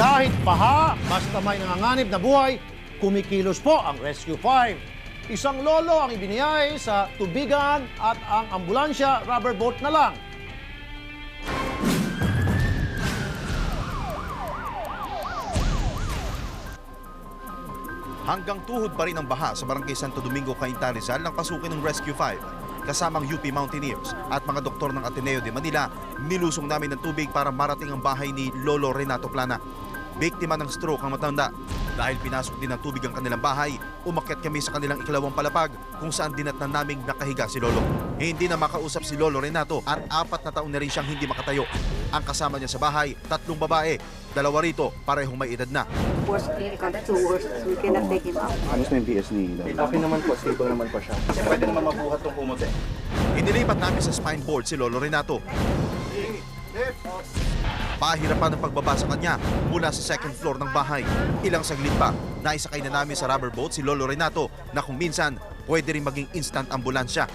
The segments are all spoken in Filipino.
Kahit paha, basta may nanganganib na buhay, kumikilos po ang Rescue 5. Isang lolo ang ibiniyay sa tubigan at ang ambulansya rubber boat na lang. Hanggang tuhod pa rin ang baha sa barangay Santo Domingo, Cainta Rizal ng pasukin ng Rescue 5. Kasamang UP Mountaineers at mga doktor ng Ateneo de Manila, nilusong namin ng tubig para marating ang bahay ni Lolo Renato Plana. Biktima ng stroke ang matanda. Dahil pinasok din ng tubig ang kanilang bahay, umakyat kami sa kanilang ikalawang palapag kung saan dinatnan naming nakahiga si Lolo. Hindi na makausap si Lolo Renato at apat na taon na rin siyang hindi makatayo. Ang kasama niya sa bahay, tatlong babae, dalawa rito, parehong may edad na. worst the worst. We cannot take him out. Ano sa yung BS ni Lolo? Okay naman po, stable naman po siya. Kasi pwede naman mabuhat tong kumot eh. Inilipat namin sa spine board si Lolo Renato. Pahirapan ang pagbaba sa kanya mula sa second floor ng bahay. Ilang saglit pa, naisakay na namin sa rubber boat si Lolo Renato na kung minsan pwede rin maging instant ambulansya.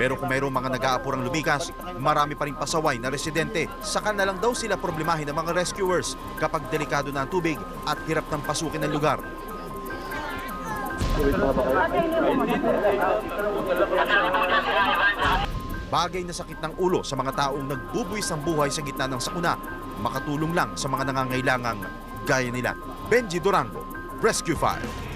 Pero kung mayroong mga nag-aapurang lumikas, marami pa rin pasaway na residente. Saka na lang daw sila problemahin ng mga rescuers kapag delikado na ang tubig at hirap ng pasukin ng lugar. Bagay na sakit ng ulo sa mga taong nagbubuwis ng buhay sa gitna ng sakuna, makatulong lang sa mga nangangailangang gaya nila. Benji Durango, Rescue 5.